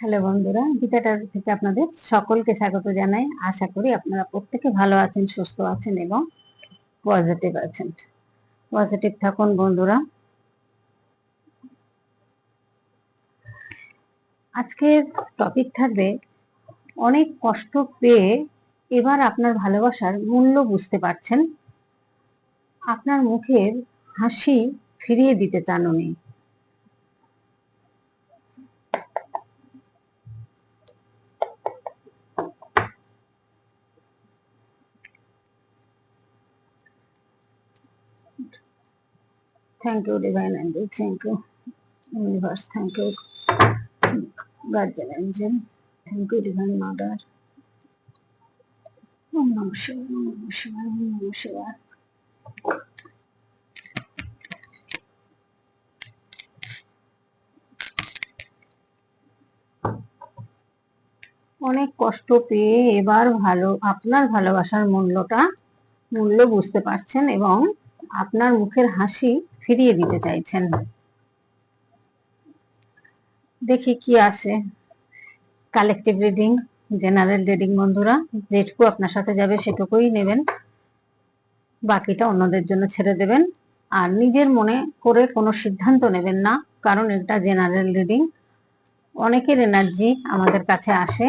Hello বন্ধুরা গীতাটার থেকে আপনাদের সকলকে স্বাগত জানাই। আশা করি আপনারা প্রত্যেকে ভালো আছেন, সুস্থ আছেন এবং পজিটিভ আছেন। পজিটিভ থাকুন বন্ধুরা। আজকের টপিক থাকবে, অনেক কষ্ট পেয়ে এবার আপনার ভালোবাসার মূল্য বুঝতে পারছেন। আপনার মুখের হাসি ফিরিয়ে দিতে চান উনি Thank you, Divine Angel. Thank you, Universe. Thank you, Guardian Angel. Thank you, Divine Mother. Om Namah Shivaya, Om Namah Shivaya, Om Namah Shivaya. অনেক কষ্ট পেয়ে এবার ভালো আপনার ভালোবাসার মূল্যটা মূল্য বুঝতে পারছেন এবং আপনার মুখের হাসি ফিরিয়ে দিতে চাইছেন দেখি কি আসে। কালেকটিভ রিডিং জেনারেল রিডিং বন্ধুরা, যেটুকু আপনার সাথে যাবে সেটুকুই নেবেন। বাকিটা অন্যদের জন্য ছেড়ে দেবেন। আর নিজের মনে করে কোনো সিদ্ধান্ত নেবেন না, কারণ এটা জেনারেল রিডিং অনেকের এনার্জি আমাদের কাছে আসে।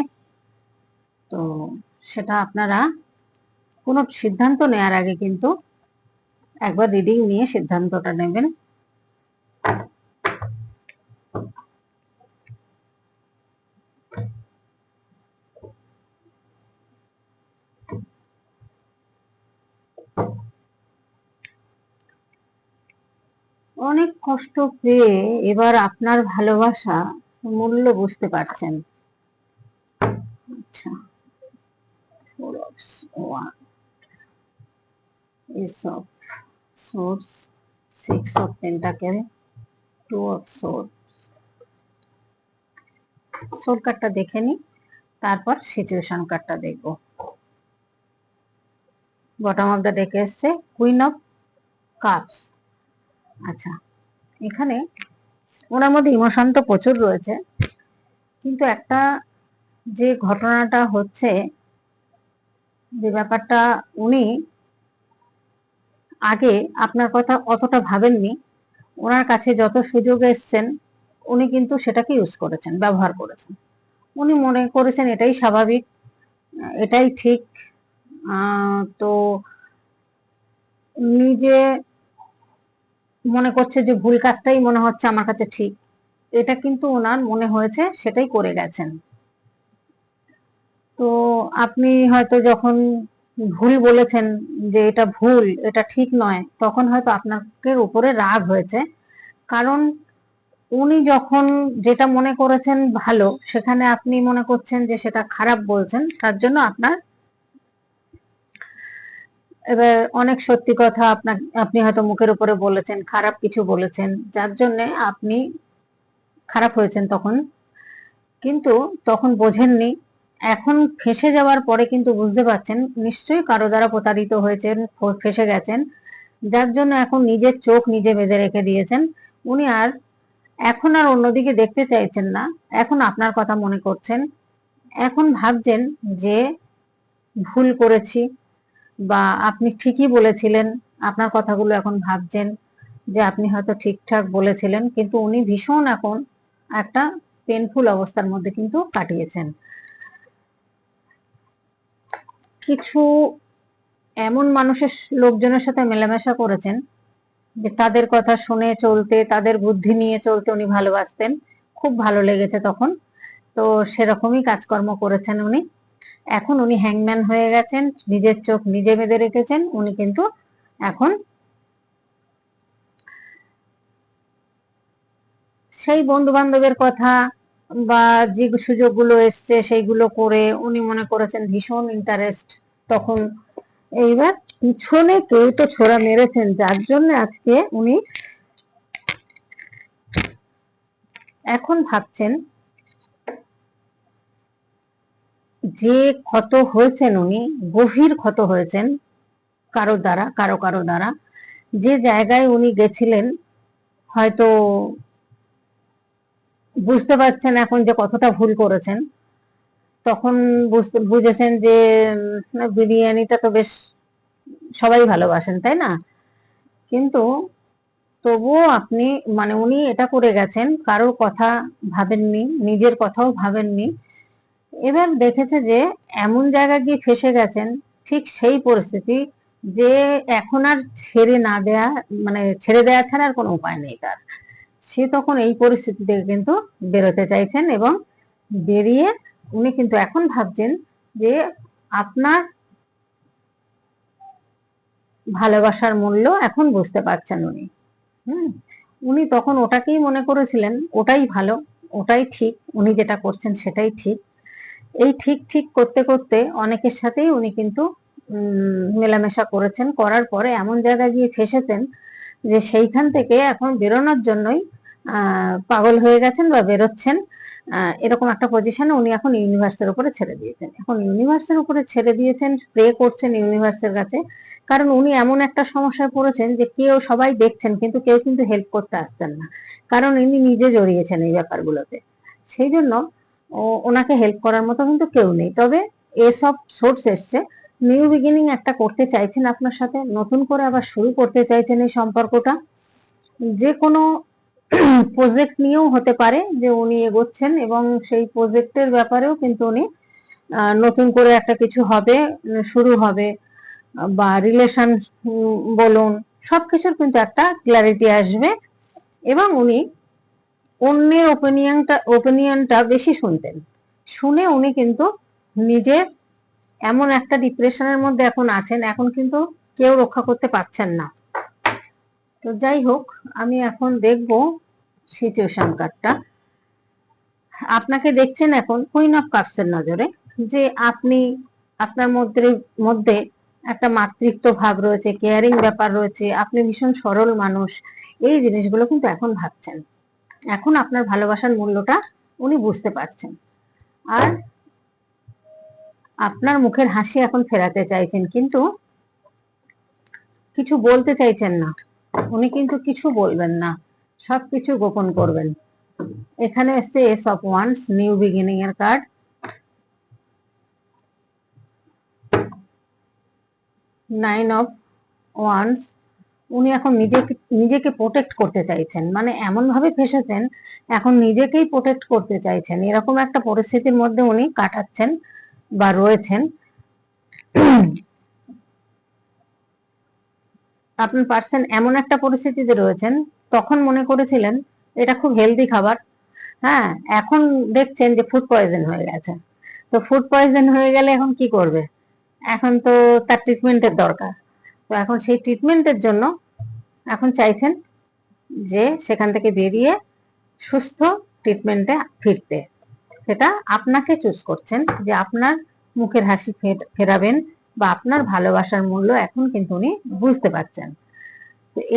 তো সেটা আপনারা কোনো সিদ্ধান্ত নেওয়ার আগে কিন্তু একবার রিডিং নিয়ে সিদ্ধান্তটা নেবেন। অনেক কষ্ট পেয়ে এবার আপনার ভালোবাসা মূল্য বুঝতে পারছেন। আচ্ছা one ace of swords six of pentacles two of swords soul কার্ডটা দেখে নি, তারপর সিচুয়েশন কার্ডটা দেখব। বটম অফ দ্য ডেকে এসছে কুইন অফ কাপস আচ্ছা এখানে ওনার মধ্যে ইমোশন তো প্রচুর রয়েছে, কিন্তু একটা যে ঘটনাটা হচ্ছে, যে ব্যাপারটা উনি আগে আপনার কথা অতটা ভাবেননি। ওনার কাছে যত সুযোগ এসছেন, উনি কিন্তু সেটাকে ইউজ করেছেন, ব্যবহার করেছেন। উনি মনে করেছেন এটাই স্বাভাবিক, এটাই ঠিক। তো নিজে মনে করছে যে ভুল কাজটাই মনে হচ্ছে আমার কাছে ঠিক। এটা কিন্তু ওনার মনে হয়েছে, সেটাই করে গেছেন। তো আপনি হয়তো যখন ভুল বলেছেন যে এটা ভুল, এটা ঠিক নয়, তখন হয়তো আপনাকে উপরে রাগ হয়েছে। কারণ উনি যখন যেটা মনে করেছেন ভালো, সেখানে আপনি মনে করছেন যে সেটা খারাপ বলছেন, তার জন্য আপনার এবার অনেক সত্যি কথা আপনার, আপনি হয়তো মুখের উপরে বলেছেন, খারাপ কিছু বলেছেন, যার জন্য আপনি খারাপ হয়েছেন তখন। কিন্তু তখন বোঝেননি এখন ফেসে যাওয়ার পরে কিন্তু বুঝতে পারছেন, নিশ্চয়ই কারও দ্বারা প্রতারিত হয়েছেন ফেসে গেছেন। যার জন্য এখন নিজের চোখ নিজে বেঁধে রেখে দিয়েছেন। উনি আর এখন আর অন্যদিকে দেখতে চাইছেন না। এখন আপনার কথা মনে করছেন। এখন ভাবছেন যে ভুল করেছি বা আপনি ঠিকই বলেছিলেন, আপনার কথাগুলো এখন ভাবছেন যে আপনি হয়তো ঠিকঠাক বলেছিলেন, কিন্তু উনি ভীষণ এখন একটা পেনফুল অবস্থার মধ্যে কিন্তু কাটিয়েছেন। কিছু এমন মানুষের লোকজনের সাথে মেলামেশা করেছেন যে তাদের কথা শুনে চলতে, তাদের বুদ্ধি নিয়ে চলতে উনি ভালোবাসতেন। খুব ভালো লেগেছে তখন। তো সেরকমই কাজকর্ম করেছেন উনি। এখন উনি হ্যাংম্যান হয়ে গেছেন, নিজের চোখ নিজে বেঁধে রেখেছেন, উনি কিন্তু এখন সেই বন্ধু বান্ধবের কথা বা যে সুযোগগুলো এসছে সেইগুলো করে উনি মনে করেছেন ভীষণ ইন্টারেস্ট তখন এইবার পিছনে কেউ তো ছোড়া মেরেছেন, যার জন্য আজকে উনি এখন ভাবছেন যে ক্ষত হয়েছেন উনি, গভীর ক্ষত হয়েছেন কারও দ্বারা, কারও কারও দ্বারা। যে জায়গায় উনি গেছিলেন, হয়তো বুঝতে পারছেন এখন যে কতটা ভুল করেছেন। তখন বুঝেছেন যে বিরিয়ানিটা তো বেশ সবাই ভালোবাসেন, তাই না? কিন্তু তবুও আপনি মানে উনি এটা করে গেছেন, কারোর কথা ভাবেননি, নিজের কথাও ভাবেননি। এবার দেখেছে যে, এমন জায়গায় গিয়ে ফেসে গেছেন, ঠিক সেই পরিস্থিতি যে এখন আর ছেড়ে না দেয়া মানে ছেড়ে দেয়া ছাড়া আর কোনো উপায় নেই তার। সে তখন এই পরিস্থিতি থেকে কিন্তু বেরোতে চাইছেন এবং বেরিয়ে উনি কিন্তু এখন ভাবছেন যে আপনার ভালোবাসার মূল্য এখন বুঝতে পারছেন উনি। হুম? উনি তখন ওটাকেই মনে করেছিলেন, ওটাই ভালো, ওটাই ঠিক, উনি যেটা করছেন সেটাই ঠিক। এই ঠিক ঠিক করতে করতে অনেকের সাথেই উনি কিন্তু মেলামেশা করেছেন। করার পরে এমন জায়গায় গিয়ে ফেসেছেন যে সেইখান থেকে এখন বেরোনোর জন্যই পাগল হয়ে গেছেন বা বেরোচ্ছেন এরকম একটা পজিশনে উনি এখন ইউনিভার্সের উপরে ছেড়ে দিয়েছেন। এখন ইউনিভার্সের উপরে ছেড়ে দিয়েছেন প্রে করছেন ইউনিভার্সের কাছে, কারণ উনি এমন একটা সমস্যায় পড়েছেন যে কেউ সবাই দেখছেন, কিন্তু কেউ কিন্তু হেল্প করতে আসছেন না। কারণ ইনি নিজে জড়িয়েছেন এই ব্যাপারগুলোতে। সেই জন্য ওনাকে হেল্প করার মতো কিন্তু কেউ নেই। তবে এসব সোর্স এসছে। নিউ বিগিনিং একটা করতে চাইছেন আপনার সাথে, নতুন করে আবার শুরু করতে চাইছেন এই সম্পর্কটা। যে কোনো প্রজেক্ট নিয়েও হতে পারে যে উনি এগোচ্ছেন এবং সেই প্রজেক্টের ব্যাপারেও কিন্তু উনি নতুন করে একটা কিছু হবে, শুরু হবে, বা রিলেশন বলুন, সবকিছুর কিন্তু একটা ক্ল্যারিটি আসবে এবং উনি অন্যের ওপিনিয়নটা ওপিনিয়নটা বেশি শুনতেন। শুনে উনি কিন্তু নিজে এমন একটা ডিপ্রেশনের মধ্যে এখন আছেন, এখন কিন্তু কেউ রক্ষা করতে পারছেন না। তো যাই হোক, আমি এখন দেখব সিচুয়েশন কার্ডটা আপনাকে দেখছেন এখন কুইন অফ কাপসের নজরে, যে আপনি, আপনার মধ্যে মধ্যে একটা মাতৃত্ব ভাব রয়েছে কেয়ারিং ব্যাপার রয়েছে, আপনি ভীষণ সরল মানুষ, এই জিনিসগুলো কিন্তু এখন ভাবছেন। এখন আপনার ভালোবাসার মূল্যটা উনি বুঝতে পারছেন। আর আপনার মুখের হাসি এখন ফেরাতে চাইছেন, কিন্তু কিছু বলতে চাইছেন না। উনি কিন্তু কিছু বলবেন না, সবকিছু গোপন করবেন। এখানে এসছে ace of wands new beginning এর কার্ড নাইন অফ ওয়ান্স উনি এখন নিজেকে নিজেকে প্রোটেক্ট করতে চাইছেন। মানে এমন ভাবে ফেসেছেন, এখন নিজেকেই প্রোটেক্ট করতে চাইছেন। এরকম একটা পরিস্থিতির মধ্যে উনি কাটাচ্ছেন বা রয়েছেন। আপনার পার্সন এমন একটা পরিস্থিতিতে রয়েছেন, তখন মনে করেছিলেন এটা খুব হেলদি খাবার। হ্যাঁ এখন দেখছেন যে ফুড পয়জন হয়ে গেছে। তো ফুড পয়জন হয়ে গেলে এখন কি করবে? এখন তো তার ট্রিটমেন্টের দরকার। তো এখন সেই ট্রিটমেন্টের জন্য এখন চাইছেন যে সেখান থেকে বেরিয়ে সুস্থ ট্রিটমেন্টে ফিরতে। সেটা আপনাকে চুজ করছেন যে আপনার মুখের হাসি ফের- ফেরাবেন বা আপনার ভালোবাসার মূল্য এখন কিন্তু উনি বুঝতে পারছেন।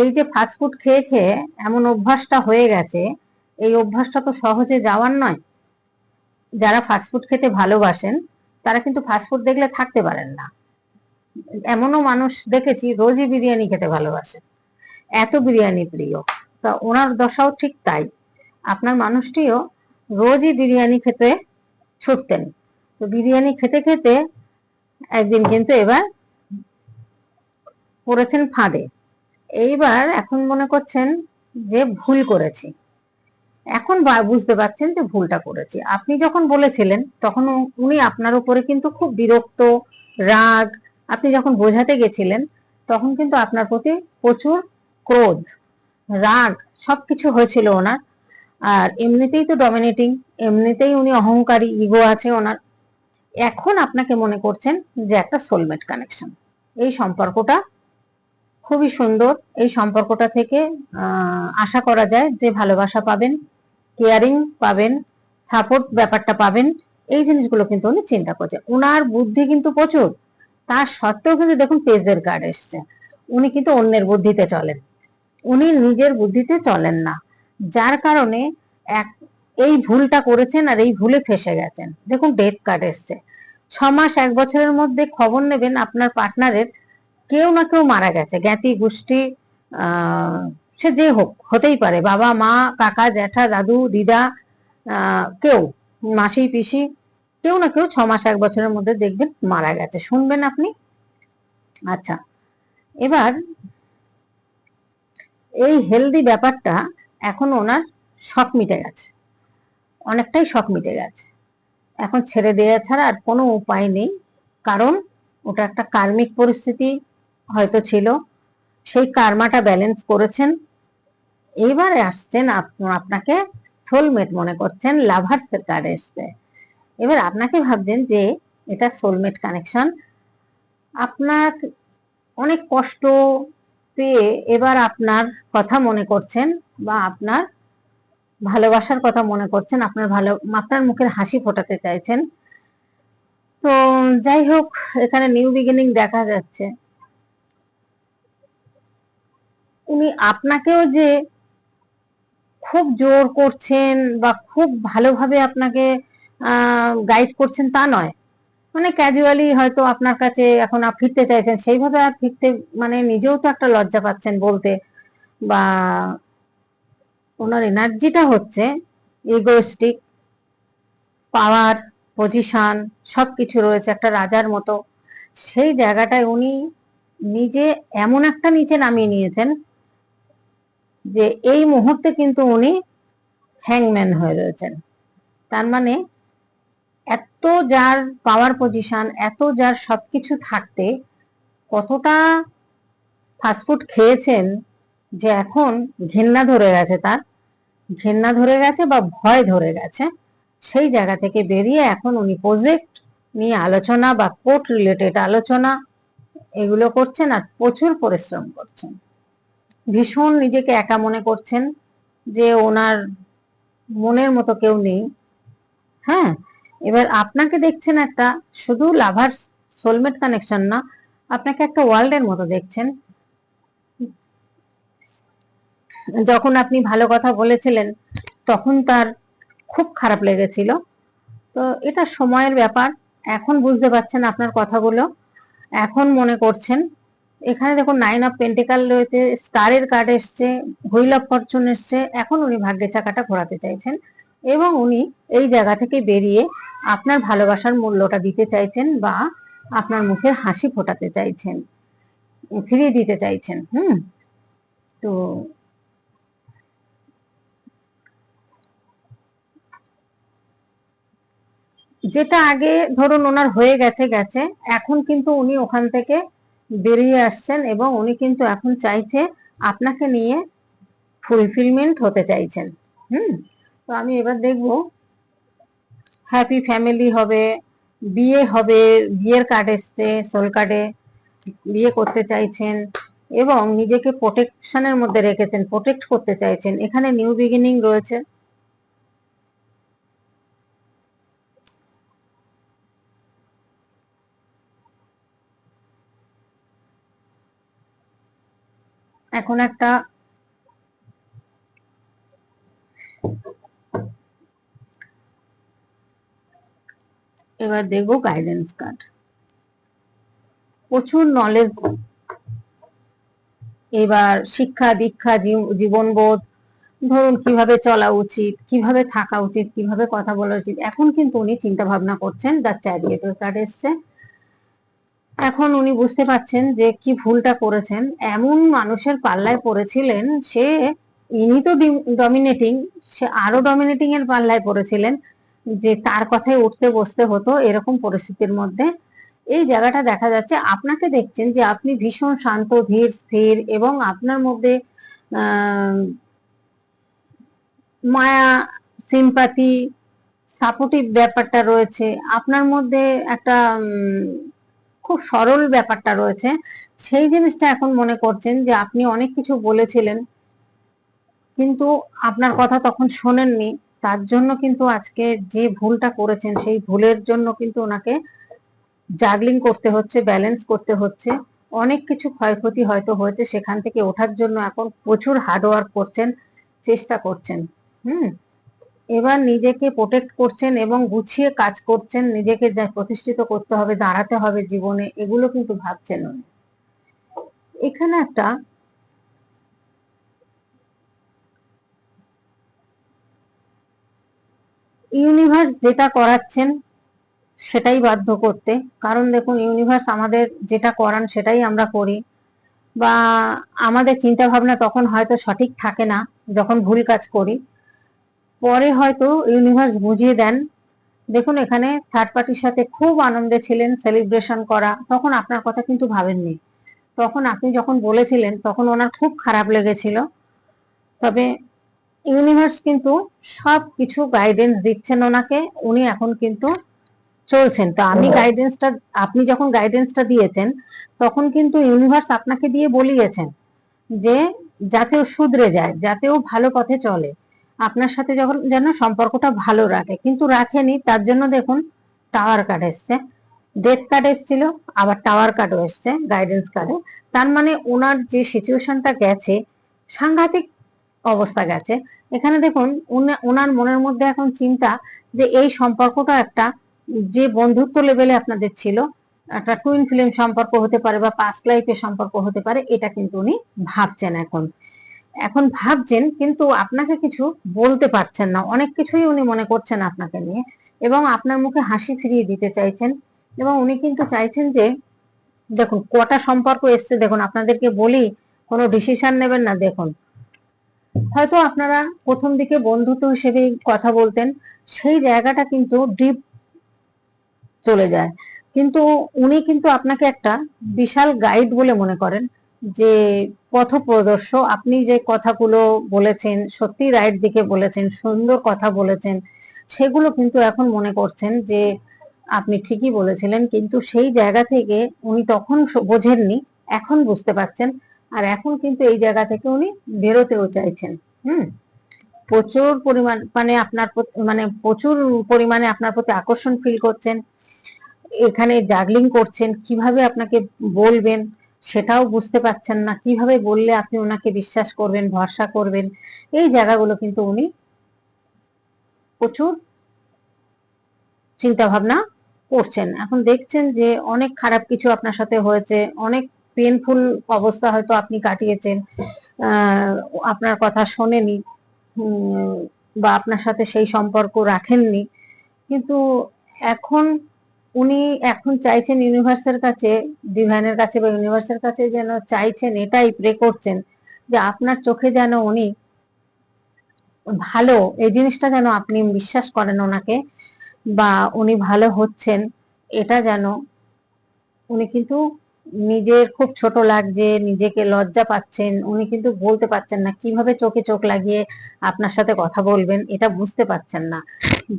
এই যে ফাস্টফুড খেয়ে খেয়ে এমন অভ্যাসটা হয়ে গেছে, এই অভ্যাসটা তো সহজে যাওয়ার নয়। যারা ফাস্টফুড খেতে ভালোবাসেন, তারা কিন্তু ফাস্টফুড দেখলে থাকতে পারেন না। এমনও মানুষ দেখেছি রোজই বিরিয়ানি খেতে ভালোবাসে। এত বিরিয়ানি প্রিয়। তা ওনার দশাও ঠিক তাই। আপনার মানুষটিও রোজই বিরিয়ানি খেতে ছুটতেন। তো বিরিয়ানি খেতে খেতে একদিন কিন্তু এবার পড়েছেন ফাঁদে। এইবার এখন মনে করছেন যে ভুল করেছি। এখন বুঝতে পারছেন যে ভুলটা করেছি। আপনি যখন বলেছিলেন, তখন উনি আপনার উপরে কিন্তু খুব বিরক্ত, রাগ, আপনি যখন বোঝাতে গেছিলেন, তখন কিন্তু আপনার প্রতি প্রচুর ক্রোধ, রাগ সবকিছু হয়েছিল ওনার। আর এমনিতেই তো ডমিনেটিং এমনিতেই উনি অহংকারী ইগো আছে ওনার। এখন আপনাকে মনে করছেন যে একটা সোলমেট কানেকশন এই সম্পর্কটা খুবই সুন্দর। এই সম্পর্কটা থেকে আশা করা যায় যে ভালোবাসা পাবেন কেয়ারিং পাবেন সাপোর্ট ব্যাপারটা পাবেন। এই জিনিসগুলো কিন্তু উনি চিন্তা করছে। ওনার বুদ্ধি কিন্তু প্রচুর। তার সত্ত্বেও কিন্তু দেখুন পেজের কার্ড এসছে। উনি কিন্তু অন্যের বুদ্ধিতে চলেন। উনি নিজের বুদ্ধিতে চলেন না। যার কারণে এক এই ভুলটা করেছেন আর এই ভুলে ফেসে গেছেন। দেখুন ডেথ কার্ড এসছে। ছ মাস এক বছরের মধ্যে খবর নেবেন আপনার পার্টনারের কেউ না কেউ মারা গেছে। জ্ঞাতি, গোষ্ঠী সে যে হোক, হতেই পারে। বাবা, মা, কাকা, জ্যাঠা, দাদু, দিদা কেউ, মাসি, পিসি, কেউ না কেউ ছ মাস এক বছরের মধ্যে দেখবেন মারা গেছে। শুনবেন আপনি? আচ্ছা এবার এই হেলদি ব্যাপারটা এখন ওনার শখ মিটে গেছে। অনেকটাই শখ মিটে গেছে। এখন ছেড়ে দেওয়া ছাড়া আর কোনো উপায় নেই। কারণ ওটা একটা কার্মিক পরিস্থিতি হয়তো ছিল। সেই কার্মাটা ব্যালেন্স করেছেন। এইবারে আসছেন আপ- আপনাকে সোলমেট মনে করছেন লাভার্সের কার্ড এসছে এবার আপনাকে ভাবছেন যে এটা সোলমেট কানেকশন আপনার অনেক কষ্ট পেয়ে এবার আপনার কথা মনে করছেন বা আপনার ভালোবাসার কথা মনে করছেন, আপনার ভালো, আপনার মুখের হাসি ফোটাতে চাইছেন। তো যাই হোক, এখানে নিউ বিগিনিং দেখা যাচ্ছে। উনি আপনাকেও যে খুব জোর করছেন বা খুব ভালোভাবে আপনাকে গাইড করছেন তা নয়। মানে ক্যাজুয়ালি হয়তো আপনার কাছে এখন ফিরতে চাইছেন, সেইভাবে আর ফিরতে মানে নিজেও তো একটা লজ্জা পাচ্ছেন বলতে বা ওনার এনার্জিটা হচ্ছে ইগোস্টিক পাওয়ার পজিশন সবকিছু রয়েছে একটা রাজার মতো। সেই জায়গাটায় উনি নিজে এমন একটা নিচে নামিয়ে নিয়েছেন যে এই মুহূর্তে কিন্তু উনি হ্যাংম্যান হয়ে রয়েছেন। তার মানে এত যার পাওয়ার পজিশন এত যার সবকিছু থাকতে কতটা ফাস্টফুড খেয়েছেন যে এখন ঘেন্না ধরে গেছে তার। ঘেন্না ধরে গেছে বা ভয় ধরে গেছে, সেই জায়গা থেকে বেরিয়ে এখন উনি প্রজেক্ট নিয়ে আলোচনা বা কোর্ট রিলেটেড আলোচনা এগুলো করছেন আর প্রচুর পরিশ্রম করছেন। ভীষণ নিজেকে একা মনে করছেন যে ওনার মনের মতো কেউ নেই। হ্যাঁ এবার আপনাকে দেখছেন একটা শুধু লাভার সোলমেট কানেকশন না, আপনাকে একটা ওয়ার্ল্ডের মতো দেখছেন। যখন আপনি ভালো কথা বলেছিলেন, তখন তার খুব খারাপ লেগেছিল। তো এটা সময়ের ব্যাপার। এখন বুঝতে পারছেন আপনার কথাগুলো। এখন মনে করছেন। এখানে দেখুন নাইন অফ পেন্টিকাল রয়েছে স্টারের কার্ড এসছে হুইল অফ ফরচুন এসছে। এখন উনি ভাগ্যের চাকাটা ঘোরাতে চাইছেন এবং উনি এই জায়গা থেকে বেরিয়ে আপনার ভালোবাসার মূল্যটা দিতে চাইছেন বা আপনার মুখের হাসি ফোটাতে চাইছেন, ফিরিয়ে দিতে চাইছেন। হুম? তো যেটা আগে ধরুন ওনার হয়ে গেছে গেছে। এখন কিন্তু উনি ওখান থেকে বেরিয়ে আসছেন এবং উনি কিন্তু এখন চাইছে আপনাকে নিয়ে ফুলফিলমেন্ট হতে চাইছেন। হুম? তো আমি এবার দেখব হ্যাপি ফ্যামিলি হবে, বিয়ে হবে, বিয়ের কার্ড এসছে সোল কার্ডে বিয়ে করতে চাইছেন এবং নিজেকে প্রোটেকশনের মধ্যে রেখেছেন প্রোটেক্ট করতে চাইছেন। এখানে নিউ বিগিনিং রয়েছে। এখন একটা এবার দেখব গাইডেন্স কার্ড প্রচুর নলেজ এবার শিক্ষা, দীক্ষা জীবনবোধ, ধরুন কীভাবে চলা উচিত, কীভাবে থাকা উচিত, কীভাবে কথা বলা উচিত। এখন কিন্তু উনি চিন্তা ভাবনা করছেন দ্য চ্যারিয়েটর কার্ড এসছে। এখন উনি বুঝতে পারছেন যে কি ভুলটা করেছেন। এমন মানুষের পাল্লায় পড়েছিলেন, সে ইনি তো ডমিনেটিং সে আরও ডমিনেটিং এর পাল্লায় পড়েছিলেন যে তার কথায় উঠতে বসতে হতো এরকম পরিস্থিতির মধ্যে। এই জায়গাটা দেখা যাচ্ছে, আপনাকে দেখছেন যে আপনি ভীষণ শান্ত, ধীর, স্থির এবং আপনার মধ্যে মায়া সিম্পাতি সাপোর্টিভ ব্যাপারটা রয়েছে। আপনার মধ্যে একটা খুব সরল ব্যাপারটা রয়েছে। সেই জিনিসটা এখন মনে করছেন যে আপনি অনেক কিছু বলেছিলেন, কিন্তু আপনার কথা তখন শোনেননি। তার জন্য কিন্তু আজকে যে ভুলটা করেছেন, সেই ভুলের জন্য কিন্তু ওনাকে জাগলিং করতে হচ্ছে ব্যালেন্স করতে হচ্ছে। অনেক কিছু ক্ষয়ক্ষতি হয়তো হয়েছে, সেখান থেকে ওঠার জন্য এখন প্রচুর হার্ডওয়ার্ক করছেন, চেষ্টা করছেন। হুম? এবার নিজেকে প্রোটেক্ট করছেন এবং গুছিয়ে কাজ করছেন, নিজেকে যা প্রতিষ্ঠিত করতে হবে, দাঁড়াতে হবে জীবনে, এগুলো কিন্তু ভাবছেন উনি। এখানে একটা ইউনিভার্স যেটা করাচ্ছেন সেটাই বাধ্য করতে। কারণ দেখুন ইউনিভার্স আমাদের যেটা করান সেটাই আমরা করি। বা আমাদের চিন্তা ভাবনা তখন হয়তো সঠিক থাকে না, যখন ভুল কাজ করি। পরে হয়তো ইউনিভার্স বুঝিয়ে দেন। দেখুন এখানে থার্ড পার্টির সাথে খুব আনন্দে ছিলেন সেলিব্রেশন করা। তখন আপনার কথা কিন্তু ভাবেননি। তখন আপনি যখন বলেছিলেন তখন ওনার খুব খারাপ লেগেছিল। তবে ইউনিভার্স কিন্তু সব কিছু গাইডেন্স দিচ্ছেন ওনাকে। উনি এখন কিন্তু চলছেন। তো আমি গাইডেন্সটা আপনি যখন গাইডেন্সটা দিয়েছেন তখন কিন্তু ইউনিভার্স আপনাকে দিয়ে বলিয়েছেন যে যাতে ও শুধরে যায় যাতে ও ভালো পথে চলে। আপনার সাথে যখন যেন সম্পর্কটা ভালো রাখে। কিন্তু রাখেনি, তার জন্য দেখুন টাওয়ার কার্ড এসছে। ডেথ কার্ড এসেছিল, আবার টাওয়ার কার্ডও এসছে গাইডেন্স কার্ডে তার মানে ওনার যে সিচুয়েশনটা গেছে, সাংঘাতিক অবস্থা গেছে। এখানে দেখুন ওনার মনের মধ্যে এখন চিন্তা যে এই সম্পর্কটা একটা যে বন্ধুত্ব লেভেলে আপনাদের ছিল, একটা টুইন ফিল্ম সম্পর্ক হতে পারে বা পাস্ট লাইফের সম্পর্ক হতে পারে, এটা কিন্তু উনি ভাবছেন এখন। এখন ভাবছেন, কিন্তু আপনাকে কিছু বলতে পারছেন না। অনেক কিছুই উনি মনে করছেন আপনাকে নিয়ে এবং আপনার মুখে হাসি ফিরিয়ে দিতে চাইছেন এবং উনি কিন্তু চাইছেন যে, দেখুন, কটা সম্পর্ক এসছে, দেখুন, আপনাদেরকে বলি, কোনো ডিসিশন নেবেন না, দেখুন। হয়তো আপনারা প্রথম দিকে বন্ধুত্ব হিসেবে কথা বলতেন, সেই জায়গাটা কিন্তু ডিপ চলে যায়। কিন্তু উনি কিন্তু আপনাকে একটা বিশাল গাইড বলে মনে করেন। যে পথপ্রদর্শ আপনি যে কথাগুলো বলেছেন সত্যি রাইট দিকে বলেছেন, সুন্দর কথা বলেছেন, সেগুলো কিন্তু এখন মনে করছেন যে আপনি ঠিকই বলেছিলেন, কিন্তু সেই জায়গা থেকে উনি তখন বোঝেননি, এখন বুঝতে পারছেন, আর এখন কিন্তু এই জায়গা থেকে উনি বেরোতেও চাইছেন, হুম? প্রচুর পরিমাণ মানে আপনার মানে প্রচুর পরিমাণে আপনার প্রতি আকর্ষণ ফিল করছেন, এখানে জাগলিং করছেন, কীভাবে আপনাকে বলবেন সেটাও বুঝতে পারছেন না। কীভাবে বললে আপনি ওনাকে বিশ্বাস করবেন, ভরসা করবেন? এই জায়গাগুলো কিন্তু উনি প্রচুর চিন্তা ভাবনা করছেন। এখন দেখছেন যে অনেক খারাপ কিছু আপনার সাথে হয়েছে, অনেক পেনফুল অবস্থা হয়তো আপনি কাটিয়েছেন আপনার কথা শোনেনি বা আপনার সাথে সেই সম্পর্ক রাখেননি। কিন্তু এখন উনি এখন চাইছেন ইউনিভার্সের কাছে ডিভাইনের কাছে বা ইউনিভার্সের কাছে যেন চাইছেন, এটাই প্রে করছেন যে আপনার চোখে যেন উনি ভালো, এই জিনিসটা যেন আপনি বিশ্বাস করেন ওনাকে বা উনি ভালো হচ্ছেন, এটা যেন উনি কিন্তু নিজের খুব ছোট লাগছে, নিজেকে লজ্জা পাচ্ছেন, উনি কিন্তু বলতে পারছেন না কীভাবে চোখে চোখ লাগিয়ে আপনার সাথে কথা বলবেন, এটা বুঝতে পারছেন না।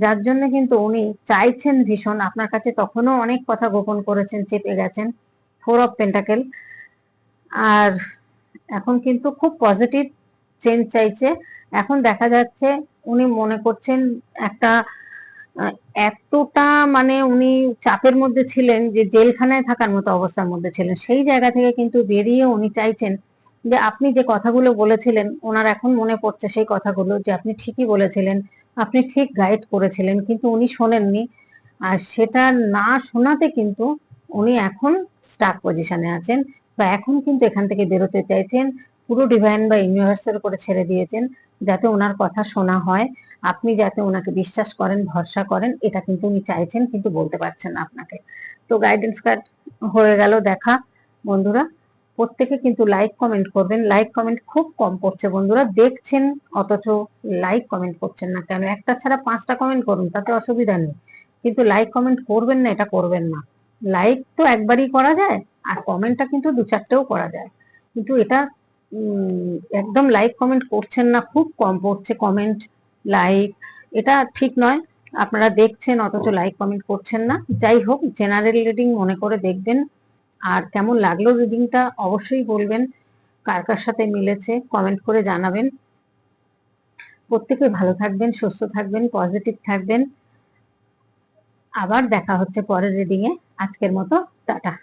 যার জন্য কিন্তু উনি চাইছেন ভীষণ, আপনার কাছে তখনও অনেক কথা গোপন করেছেন, চেপে গেছেন, ফোর অফ পেন্টাকেল। আর এখন কিন্তু খুব পজিটিভ চেঞ্জ চাইছে। এখন দেখা যাচ্ছে উনি মনে করছেন একটা এতটা মানে উনি চাপের মধ্যে ছিলেন যে জেলখানায় থাকার মতো অবস্থার মধ্যে ছিলেন। সেই জায়গা থেকে কিন্তু বেরিয়ে উনি চাইছেন যে আপনি যে কথাগুলো বলেছিলেন, ওনার এখন মনে পড়ছে সেই কথাগুলো যে আপনি ঠিকই বলেছিলেন, আপনি ঠিক গাইড করেছিলেন, কিন্তু উনি শোনেননি। আর সেটা না শোনাতে কিন্তু উনি এখন স্টাক পজিশনে আছেন বা এখন কিন্তু এখান থেকে বেরোতে চাইছেন, পুরো ডিভাইন বা ইউনিভার্সাল করে ছেড়ে দিয়েছেন। যাতে ওনার কথা শোনা হয়। আপনি যাতে ওনাকে বিশ্বাস করেন, ভরসা করেন, এটা কিন্তু উনি চাইছেন কিন্তু বলতে পারছেন না আপনাকে। তো গাইডেন্স কার্ড হয়ে গেল দেখা, বন্ধুরা। প্রত্যেকে কিন্তু লাইক কমেন্ট করবেন। লাইক কমেন্ট খুব কম করছে বন্ধুরা। দেখছেন, অথচ লাইক কমেন্ট করছেন না কেন? একটা ছাড়া পাঁচটা কমেন্ট করুন, তাতে অসুবিধা নেই। কিন্তু লাইক কমেন্ট করবেন না, এটা করবেন না। লাইক তো একবারই করা যায়, আর কমেন্টটা কিন্তু দু চারটেও করা যায়। কিন্তু এটা একদম লাইক কমেন্ট করছেন না খুব কম পড়ছে কমেন্ট লাইক এটা ঠিক নয়। আপনারা দেখছেন অথচ লাইক কমেন্ট করছেন না। যাই হোক জেনারেল রিডিং মনে করে দেখবেন। আর কেমন লাগল রিডিংটা অবশ্যই বলবেন। কার কার সাথে মিলেছে কমেন্ট করে জানাবেন। প্রত্যেকে ভালো থাকবেন সুস্থ থাকবেন পজিটিভ থাকবেন। আবার দেখা হচ্ছে পরের রিডিং এ আজকের মতো টাটা।